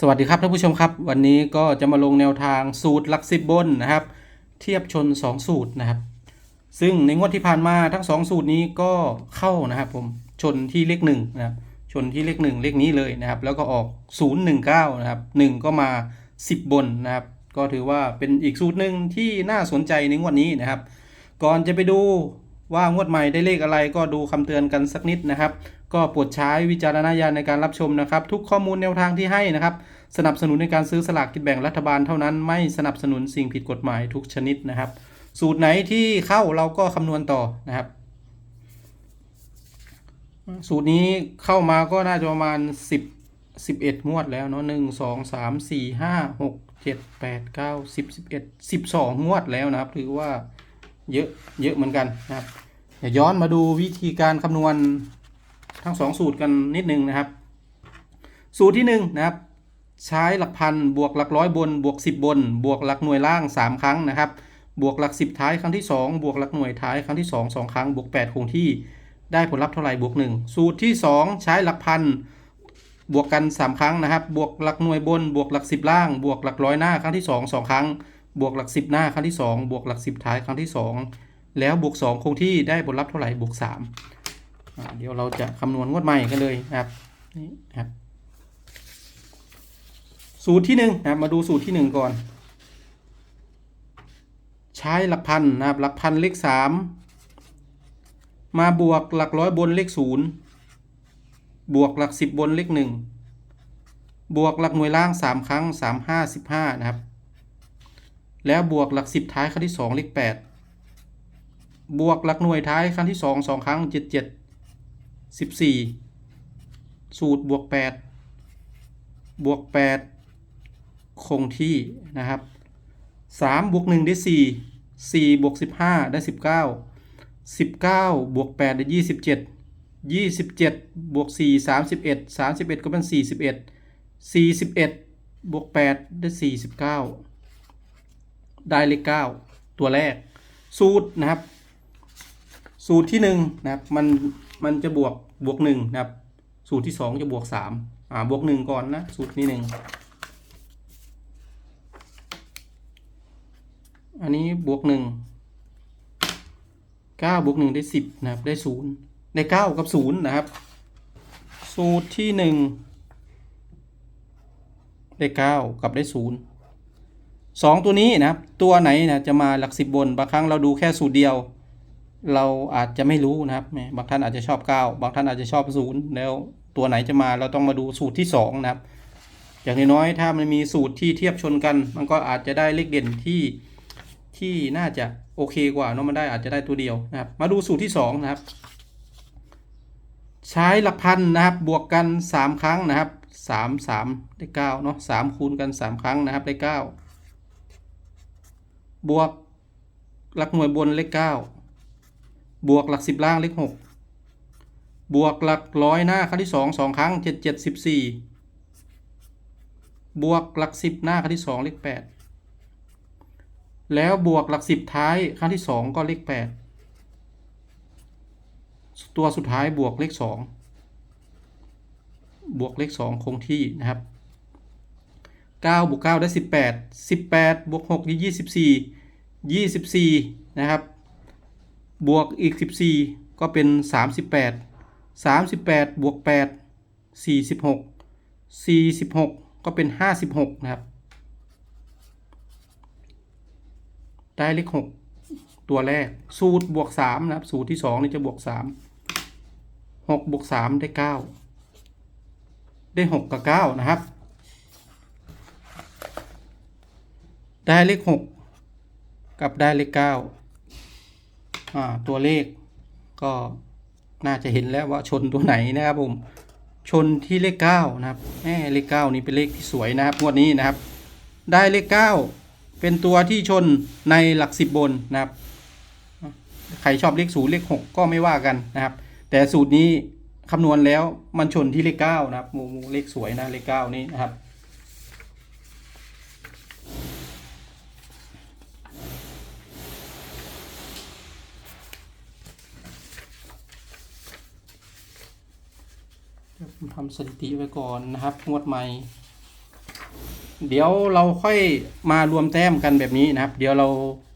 สวัสดีครับท่านผู้ชมครับ วันนี้ก็จะมาลงแนวทางสูตรหลักสิบบนนะครับ เทียบชน 2 สูตรนะครับ ซึ่งในงวดที่ผ่านมาทั้ง 2 สูตรนี้ก็เข้านะครับผมชนที่เลขหนึ่งนะครับชนที่เลขหนึ่งเลขนี้เลยนะครับ แล้วก็ออก 019นะครับ1ก็มา 10 บนนะครับ ก็ถือว่าเป็นอีกสูตรหนึ่งที่น่าสนใจในงวดนี้นะครับ ก่อนจะไปดูว่างวดใหม่ได้เลขอะไรก็ดูคำเตือนกันสักนิดนะครับก็โปรดใช้วิจารณญาณในการรับชมนะครับ ทุกข้อมูลแนวทางที่ให้นะครับ สนับสนุนในการซื้อสลากกินแบ่งรัฐบาลเท่านั้นไม่สนับสนุนสิ่งผิดกฎหมายทุกชนิดนะครับ สูตรไหนที่เข้าเราก็คำนวณต่อนะครับ สูตรนี้เข้ามาก็น่าจะประมาณ 10 11งวดแล้วเนาะหนึ่งสองสามสี่ห้าหกเจ็ดแปดเก้าสิบสิบเอ็ดสิบสองงวดแล้วนะครับถือว่าเยอะเยอะเหมือนกันนะครับเดี๋ยวย้อนมาดูวิธีการคำนวณ ทั้งสองสูตรกันนิดนึงนะครับ สูตรที่หนึ่งนะครับใช้หลักพันบวกหลักร้อยบน บวก 10 บน บวกหลักหน่วยล่าง 3 ครั้งนะครับ บวกหลัก 10 ท้ายครั้งที่ 2 บวกหลักหน่วยท้ายครั้งที่ 2 2 ครั้ง บวก 8 คงที่ได้ผลลัพธ์เท่าไหร่บวก 1 สูตรที่ 2 ใช้หลักพันบวกกัน 3 ครั้งนะครับ บวกหลักหน่วยบน บวกหลัก 10 ล่าง บวกหลักร้อยหน้าครั้งที่ 2 2 ครั้ง บวกหลัก 10 หน้าครั้งที่ 2 บวกหลัก 10 ท้ายครั้งที่ 2 แล้วบวก 2 คงที่ได้ผลลัพธ์เท่าไหร่บวก 3 เดี๋ยวเราจะคำนวณงวดใหม่กันเลยนะครับนี่ครับ สูตรที่หนึ่งนะครับมาดูสูตรที่หนึ่งก่อน ใช้หลักพันนะครับหลักพันเลขสามมาบวกหลักร้อยบนเลขศูนย์บวกหลักสิบบนเลขหนึ่งบวกหลักหน่วยล่างสามครั้งสามห้าสิบห้านะครับ แล้วบวกหลักสิบท้ายครั้งที่สองเลขแปดบวกหลักหน่วยท้ายครั้งที่สองสองครั้งเจ็ดเจ็ด สิบสี่สูตรบวกแปดบวกแปดคงที่นะครับสามบวกหนึ่งได้สี่สี่บวกสิบห้าได้สิบเก้าสิบเก้าบวกแปดได้ยี่สิบเจ็ดยี่สิบเจ็ดบวกสี่สามสิบเอ็ดสามสิบเอ็ดก็เป็นสี่สิบเอ็ดสี่สิบเอ็ดบวกแปดได้สี่สิบเก้าได้เลขเก้าตัวแรก สูตรนะครับ สูตรที่หนึ่งนะครับ มันมันจะบวก บวกหนึ่งนะครับ สูตรที่สองจะบวกสามอ่าบวกหนึ่งก่อนนะ สูตรที่หนึ่งอันนี้บวกหนึ่งเก้าบวกหนึ่งได้สิบนะครับ ได้ศูนย์ได้เก้ากับศูนย์นะครับ สูตรที่หนึ่งได้เก้ากับได้ศูนย์สองตัวนี้นะครับ ตัวไหนนะจะมาหลักสิบบน บางครั้งเราดูแค่สูตรเดียว เราอาจจะไม่รู้นะครับบางท่านอาจจะชอบเก้าบางท่านอาจจะชอบศูนย์แล้วตัวไหนจะมาเราต้องมาดูสูตรที่สองนะครับ อย่างน้อยๆถ้ามันมีสูตรที่เทียบชนกัน มันก็อาจจะได้เลขเด่นที่ที่น่าจะโอเคกว่าเนาะมันได้อาจจะได้ตัวเดียวนะครับ มาดูสูตรที่สองนะครับ ใช้หลักพันนะครับบวกกันสามครั้งนะครับสามสามได้เก้าเนาะสามคูณกันสามครั้งนะครับได้เก้าบวกหลักหน่วยบนเลขเก้า บวกหลักสิบล่างเลขหกบวกหลักร้อยหน้าครั้งที่สองสองครั้งเจ็ดเจ็ดสิบสี่บวกหลักสิบหน้าครั้งที่สองเลขแปดแล้วบวกหลักสิบท้ายครั้งที่สองก็เลขแปดตัวสุดท้ายบวกเลขสองบวกเลขสองคงที่นะครับเก้าบวกเก้าได้สิบแปดสิบแปดบวกหกได้ยี่สิบสี่ยี่สิบสี่นะครับ บวกอีกสิบสี่ก็เป็นสามสิบแปดสามสิบแปดบวกแปดสี่สิบหกสี่สิบหกก็เป็นห้าสิบหกนะครับ ได้เลขหกตัวแรก สูตรบวกสามนะครับ สูตรที่สองนี่จะบวกสามหกบวกสามได้เก้าได้หกกับเก้านะครับ ได้เลขหกกับได้เลขเก้า ตัวเลขก็น่าจะเห็นแล้วว่าชนตัวไหนนะครับผมชนที่เลขเก้านะครับแหมเลขเก้านี้เป็นเลขที่สวยนะครับงวดนี้นะครับ ได้เลขเก้าเป็นตัวที่ชนในหลักสิบบนนะครับ ใครชอบเลขศูนย์เลขหกก็ไม่ว่ากันนะครับ แต่สูตรนี้คำนวณแล้วมันชนที่เลขเก้านะครับมูหมูเลขสวยนะเลขเก้านี้นะครับ ทำสถิติไว้ก่อนนะครับ งวดใหม่ เดี๋ยวเราค่อยมารวมแต้มกันแบบนี้นะครับ เดี๋ยวเรา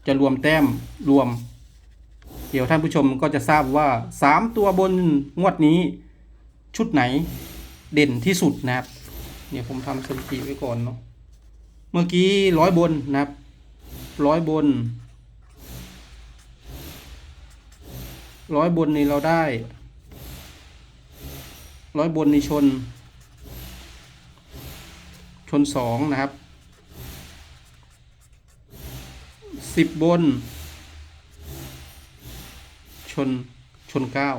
จะรวมแต้มรวม เดี๋ยวท่านผู้ชมก็จะทราบว่าสามตัวบนงวดนี้ ชุดไหนเด่นที่สุดนะครับเดี๋ยวผมทำสถิติไว้ก่อนเนาะเมื่อกี้ร้อยบนนะครับร้อยบนร้อยบนนี่เราได้ ร้อยบนนี่ชน ชนสองนะครับสิบบน ชนชนเก้า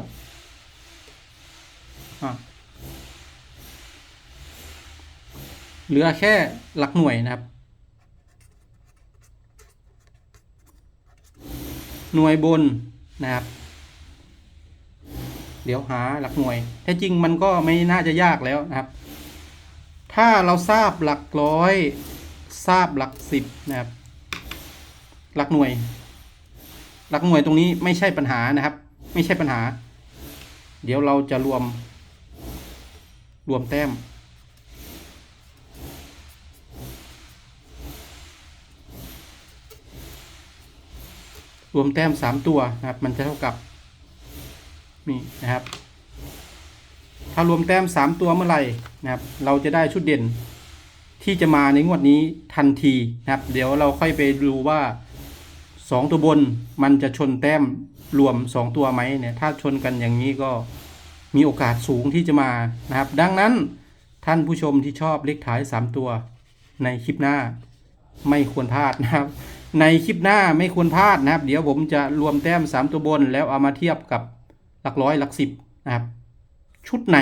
เหลือแค่หลักหน่วยนะครับ หน่วยบนนะครับ เดี๋ยวหาหลักหน่วย แท้จริงมันก็ไม่น่าจะยากแล้วนะครับ ถ้าเราทราบหลักร้อย ทราบหลักสิบนะครับ หลักหน่วย หลักหน่วยตรงนี้ไม่ใช่ปัญหานะครับ ไม่ใช่ปัญหา เดี๋ยวเราจะรวม รวมแต้มรวมแต้มสามตัวนะครับ มันจะเท่ากับ นี่นะครับ ถ้ารวมแต้มสามตัวเมื่อไหร่นะครับ เราจะได้ชุดเด่นที่จะมาในงวดนี้ทันทีนะครับ เดี๋ยวเราค่อยไปดูว่าสองตัวบนมันจะชนแต้มรวมสองตัวไหมเนี่ยถ้าชนกันอย่างนี้ก็มีโอกาสสูงที่จะมานะครับ ดังนั้นท่านผู้ชมที่ชอบเลขท้ายสามตัว ในคลิปหน้าไม่ควรพลาดนะครับ ในคลิปหน้าไม่ควรพลาดนะครับ เดี๋ยวผมจะรวมแต้มสามตัวบนแล้วเอามาเทียบกับ หลักร้อยหลักสิบนะครับ ชุดไหน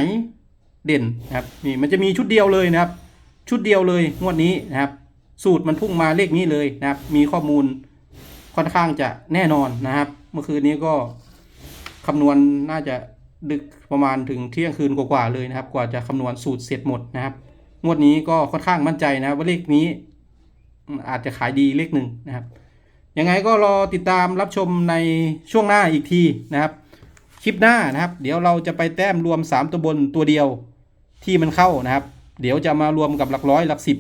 เด่นนะครับนี่มันจะมีชุดเดียวเลยนะครับ ชุดเดียวเลยงวดนี้นะครับ สูตรมันพุ่งมาเลขนี้เลยนะครับ มีข้อมูลค่อนข้างจะแน่นอนนะครับ เมื่อคืนนี้ก็คำนวณน่าจะดึกประมาณถึงเที่ยงคืนกว่าๆเลยนะครับ กว่าจะคำนวณสูตรเสร็จหมดนะครับ งวดนี้ก็ค่อนข้างมั่นใจนะครับว่าเลขนี้ อาจจะขายดีเลขหนึ่งนะครับยังไงก็รอติดตามรับชมในช่วงหน้าอีกทีนะครับ คลิปหน้านะครับ เดี๋ยวเราจะไปแต้มรวม 3 ตัวบนตัวเดียวที่มันเข้านะครับ เดี๋ยวจะมารวมกับหลักร้อยหลักสิบ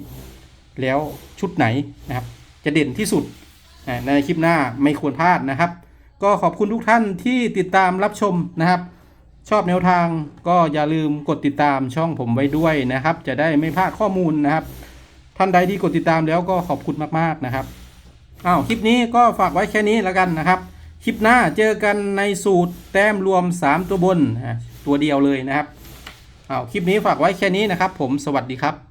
แล้วชุดไหนนะครับ จะเด่นที่สุดในคลิปหน้าไม่ควรพลาดนะครับ ก็ขอบคุณทุกท่านที่ติดตามรับชมนะครับ ชอบแนวทางก็อย่าลืมกดติดตามช่องผมไว้ด้วยนะครับ จะได้ไม่พลาดข้อมูลนะครับ ท่านใดที่กดติดตามแล้วก็ขอบคุณมากๆนะครับอ้าวคลิปนี้ก็ฝากไว้แค่นี้แล้วกันนะครับ คลิปหน้าเจอกันในสูตรแต้มรวม 3 ตัวบนตัวเดียวเลยนะครับเอาคลิปนี้ฝากไว้แค่นี้นะครับ ผมสวัสดีครับ